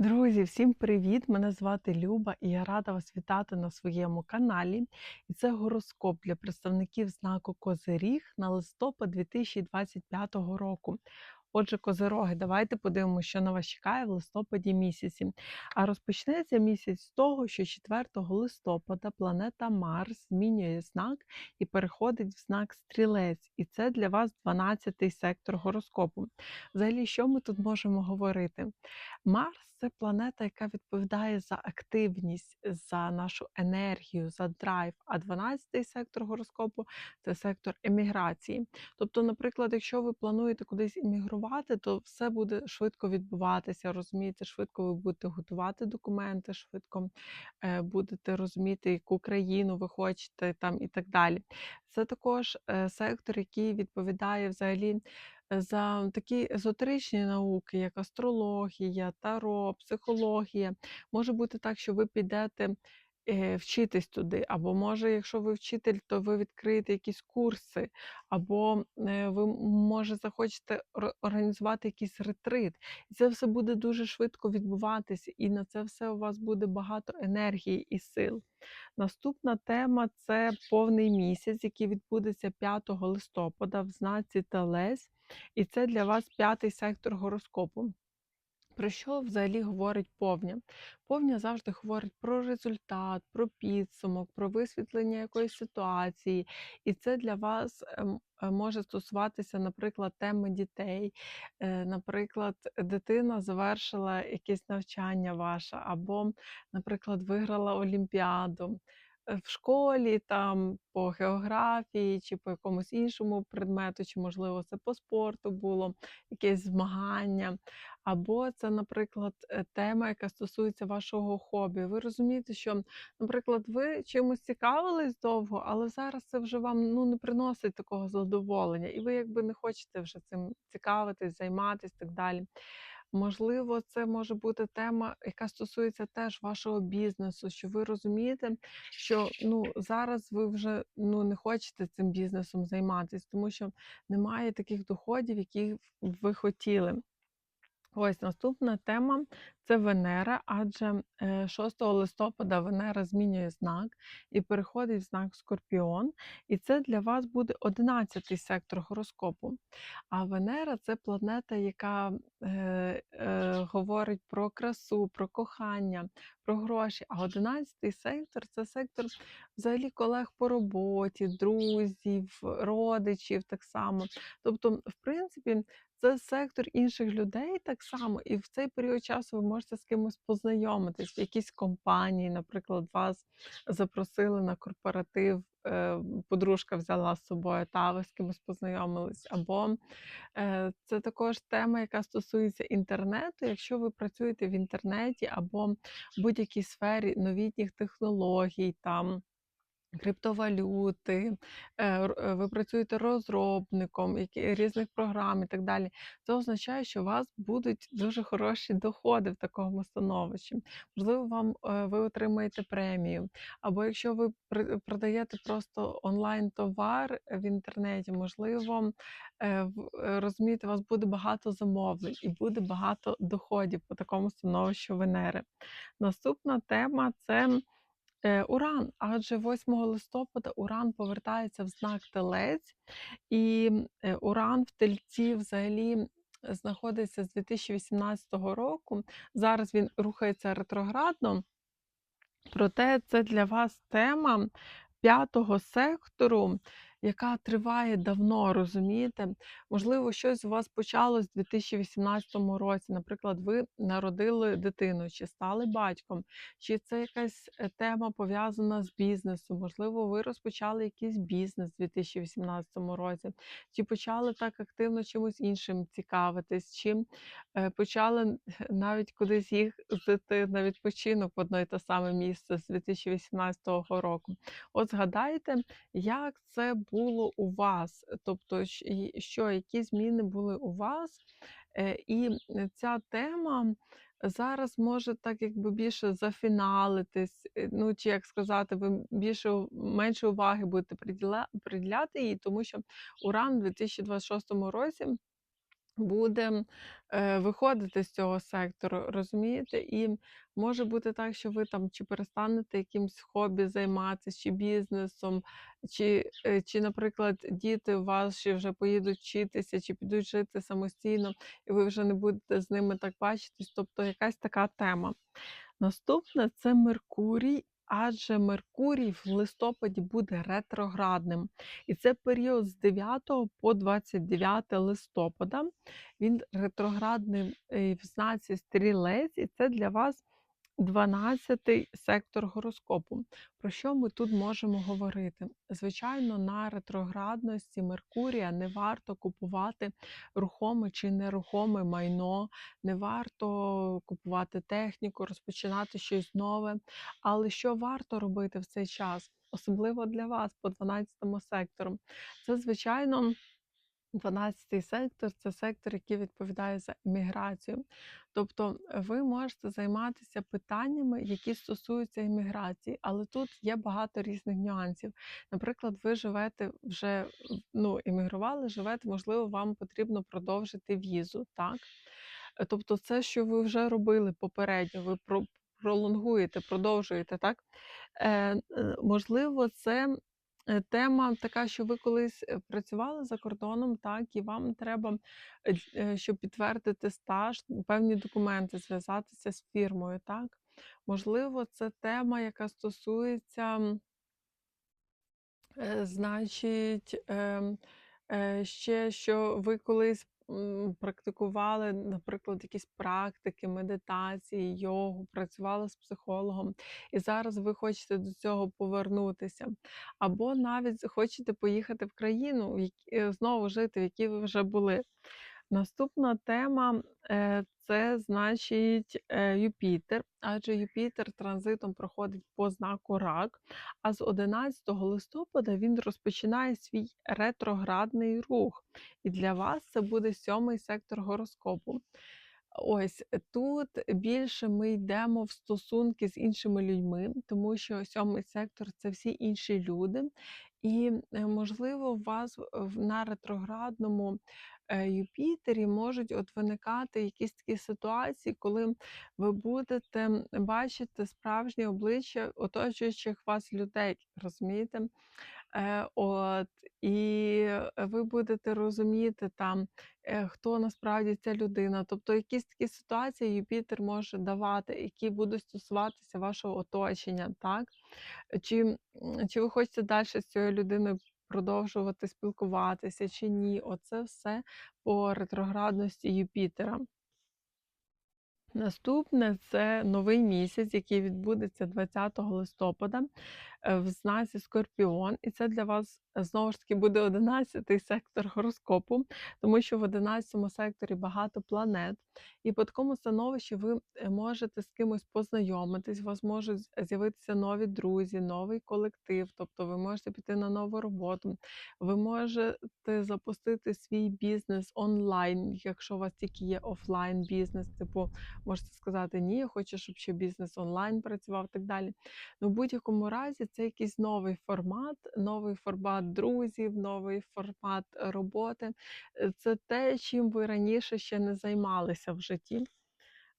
Друзі, всім привіт! Мене звати Люба і я рада вас вітати на своєму каналі. І це гороскоп для представників знаку Козиріг на листопад 2025 року. Отже, козироги, давайте подивимося, що на вас чекає в листопаді місяці. А розпочнеться місяць з того, що 4 листопада планета Марс змінює знак і переходить в знак Стрілець. І це для вас 12-й сектор гороскопу. Взагалі, що ми тут можемо говорити? Марс це планета, яка відповідає за активність, за нашу енергію, за драйв. А 12-й сектор гороскопу це сектор еміграції. Тобто, наприклад, якщо ви плануєте кудись іммігрувати, то все буде швидко відбуватися. Розумієте, швидко ви будете готувати документи, швидко е, будете розуміти, яку країну ви хочете там і так далі. Це також е, сектор, який відповідає взагалі за такі езотеричні науки, як астрологія, таро, психологія. Може бути так, що ви підете вчитись туди, або може, якщо ви вчитель, то ви відкриєте якісь курси, або е, ви, може, захочете організувати якийсь ретрит. І це все буде дуже швидко відбуватися, і на це все у вас буде багато енергії і сил. Наступна тема це повний місяць, який відбудеться 5 листопада в знаці Телесь. І це для вас п'ятий сектор гороскопу. Про що взагалі говорить повня? Повня завжди говорить про результат, про підсумок, про висвітлення якоїсь ситуації. І це для вас ем, е, може стосуватися, наприклад, теми дітей. Е, Наприклад, дитина завершила якесь навчання ваше, або, наприклад, виграла Олімпіаду. Е, В школі там по географії чи по якомусь іншому предмету, чи можливо це по спорту було якесь змагання. Або це, наприклад, е, тема, яка стосується вашого хобі. Ви розумієте, що, наприклад, ви чимось цікавились довго, але зараз це вже вам ну, не приносить такого задоволення, і ви якби не хочете вже цим цікавитись, займатися і так далі. Можливо, це може бути тема, яка стосується теж вашого бізнесу, що ви розумієте, що ну зараз ви вже ну не хочете цим бізнесом займатися, тому що немає таких доходів, які ви хотіли. Ось наступна тема це Венера, адже е, 6 листопада Венера змінює знак і переходить в знак Скорпіон. І це для вас буде 11-й сектор гороскопу. А Венера це планета, яка е, е, говорить про красу, про кохання, про гроші. А 11-й сектор це сектор взагалі колег по роботі, друзів, родичів так само. Тобто, в принципі, це сектор інших людей так само, і в цей період часу ви можете з кимось познайомитись, в якійсь компанії, наприклад, вас запросили на корпоратив, е, подружка взяла з собою, та ви з кимось познайомились. Або е, це також тема, яка стосується інтернету. Якщо ви працюєте в інтернеті або в будь-якій сфері новітніх технологій, там криптовалюти, е, е, ви працюєте розробником різних програм і так далі. Це означає, що у вас будуть дуже хороші доходи в такому становищі. Можливо, вам е, ви отримаєте премію. Або якщо ви продаєте просто онлайн товар в інтернеті, можливо, розумієте, у вас буде багато замовлень і буде багато доходів по такому становищу Венери. Наступна тема це. Е, Уран, адже 8 листопада Уран повертається в знак Телець, і е, Уран в Тельці взагалі знаходиться з 2018 року. Зараз він рухається ретроградно, проте це для вас тема п'ятого сектору, яка триває давно, розумієте? Можливо, щось у вас почалось в 2018 році. Наприклад, ви народили дитину, чи стали батьком, чи це якась е, тема пов'язана з бізнесом. Можливо, ви розпочали якийсь бізнес у 2018 році, чи почали так активно чимось іншим цікавитись, чи е, почали навіть кудись їздити на відпочинок в одно й те саме місце з 2018 року. От згадайте, як це було у вас, тобто, що, які зміни були у вас, Е, і ця тема зараз може так якби більше зафіналитись, е, ну чи як сказати, ви більше менше уваги будете приділяти їй, тому що Уран у 2026 році буде, е, виходити з цього сектору, розумієте? І може бути так, що ви там чи перестанете якимсь хобі займатися, чи бізнесом, чи, е, чи, наприклад, діти ваші вже поїдуть вчитися, чи підуть жити самостійно, і ви вже не будете з ними так бачитись. Тобто якась така тема. Наступне це Меркурій, адже Меркурій в листопаді буде ретроградним. І це період з 9 по 29 листопада. Він ретроградний е, в знаці стрілець, і це для вас 12 сектор гороскопу. Про що ми тут можемо говорити? Звичайно, на ретроградності Меркурія не варто купувати рухоме чи нерухоме майно, не варто купувати техніку, розпочинати щось нове. Але що варто робити в цей час? Особливо для вас по 12 сектору. Це, звичайно, 12 сектор це сектор, який відповідає за імміграцію. Тобто е, ви можете займатися питаннями, які стосуються імміграції, але тут є багато різних нюансів. Наприклад, ви живете вже ну, іммігрували, живете, можливо, вам потрібно продовжити візу. так? Е, Тобто, це, що ви вже робили попередньо, ви про- пролонгуєте, продовжуєте, так? Е, е, можливо, це тема така, що ви колись е, працювали за кордоном, так, і вам треба, е, е, щоб підтвердити стаж, певні документи, зв'язатися з фірмою, так? Можливо, це тема, яка стосується Е, значить, ем, е, ще що ви колись практикували, наприклад, якісь практики, медитації, йогу, працювали з психологом, і зараз ви хочете до цього повернутися. Або навіть хочете поїхати в країну, е, знову жити, в якій ви вже були. Наступна тема е, це значить е, Юпітер, адже Юпітер транзитом проходить по знаку Рак, а з 11 листопада він розпочинає свій ретроградний рух. І для вас це буде сьомий сектор гороскопу. Ось тут більше ми йдемо в стосунки з іншими людьми, тому що сьомий сектор це всі інші люди. І, е, можливо, у вас на ретроградному е, Юпітері можуть от виникати якісь такі ситуації, коли ви будете бачити справжнє обличчя оточуючих вас людей, розумієте? Е, от, і ви будете розуміти там, е, хто насправді ця людина. Тобто якісь такі ситуації Юпітер може давати, які будуть стосуватися вашого оточення, так? Чи, чи ви хочете далі з цією людиною продовжувати спілкуватися, чи ні? Оце все по ретроградності Юпітера. Наступне це новий місяць, який відбудеться 20 листопада е, в знаці Скорпіон. І це для вас е, знову ж таки буде 11 сектор гороскопу, тому що в 11 секторі багато планет. І по такому становищі ви е, можете з кимось познайомитись, у вас можуть з'явитися нові друзі, новий колектив, тобто ви можете піти на нову роботу, ви можете запустити свій бізнес онлайн, якщо у вас тільки є офлайн бізнес, типу можете сказати, ні, я хочу, щоб ще бізнес онлайн працював і так далі. Ну, в будь-якому разі, це якийсь новий формат, новий формат друзів, новий формат е, роботи. Е, Це те, чим ви раніше ще не займалися в житті.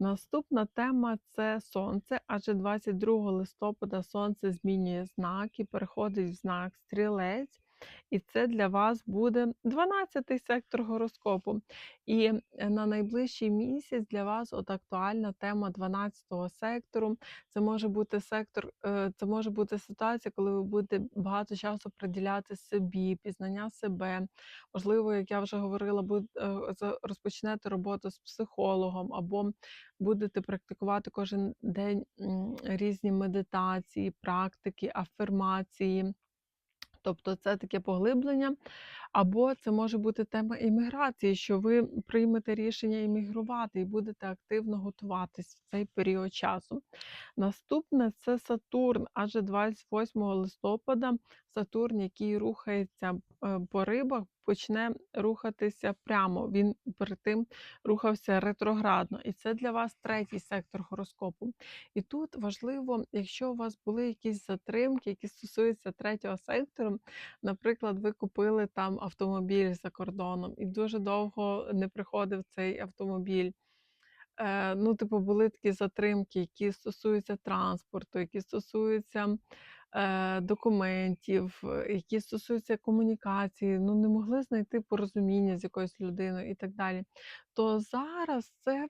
Наступна тема це сонце, адже 22 листопада сонце змінює знак і переходить в знак стрілець. І це для вас буде 12-й сектор гороскопу. І е, на найближчий місяць для вас от актуальна тема 12-го сектору. Це може бути сектор, е, це може бути ситуація, коли ви будете багато часу приділяти собі, пізнання себе. Можливо, як я вже говорила, е, розпочнете роботу з психологом або будете практикувати кожен день різні медитації, практики, афірмації. Тобто це таке поглиблення, або це може бути тема імміграції, що ви приймете рішення іммігрувати і будете активно готуватись в цей період часу. Наступне це Сатурн, адже 28 листопада Сатурн, який рухається е, по рибах, почне рухатися прямо. Він перед тим рухався ретроградно. І це для вас третій сектор гороскопу. І тут важливо, якщо у вас були якісь затримки, які стосуються третього сектору, наприклад, ви купили там автомобіль за кордоном, і дуже довго не приходив цей автомобіль. Е, ну, типу, були такі затримки, які стосуються транспорту, які стосуються документів, е, які стосуються комунікації, ну не могли знайти порозуміння з якоюсь людиною і так далі. То зараз це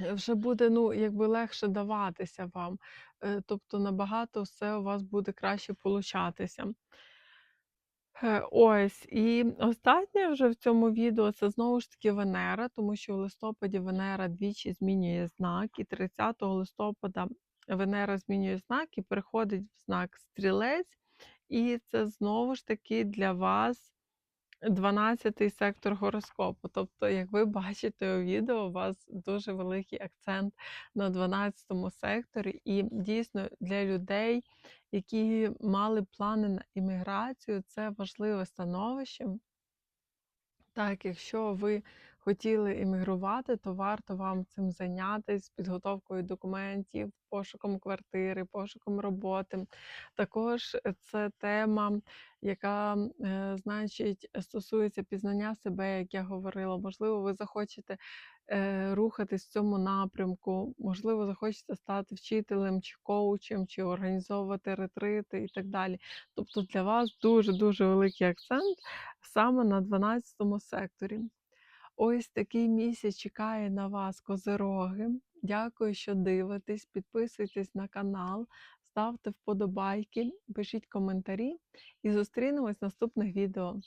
е, вже буде ну, якби легше даватися вам. Е, тобто набагато все у вас буде краще получатися. Е, ось, і останнє вже в цьому відео це знову ж таки Венера, тому що в листопаді Венера двічі змінює знак, і 30 листопада Венера змінює знак і переходить в знак Стрілець. І це знову ж таки для вас 12-й сектор гороскопу. Тобто, як ви бачите у відео, у вас дуже великий акцент на 12-му секторі, і дійсно для людей, які мали плани на імміграцію, це важливе становище. Так, якщо ви хотіли іммігрувати, то варто вам цим зайнятися підготовкою документів, пошуком квартири, пошуком роботи. Також е, це тема, яка, е, значить, стосується пізнання себе, як я говорила. Можливо, ви захочете рухатись в цьому напрямку, можливо, захочете стати вчителем чи коучем, чи організовувати ретрити і так далі. Тобто для вас дуже-дуже великий акцент саме на 12 секторі. Ось такий місяць чекає на вас, козироги. Дякую, що дивитесь. Підписуйтесь на канал, ставте вподобайки, пишіть коментарі і зустрінемось в наступних відео.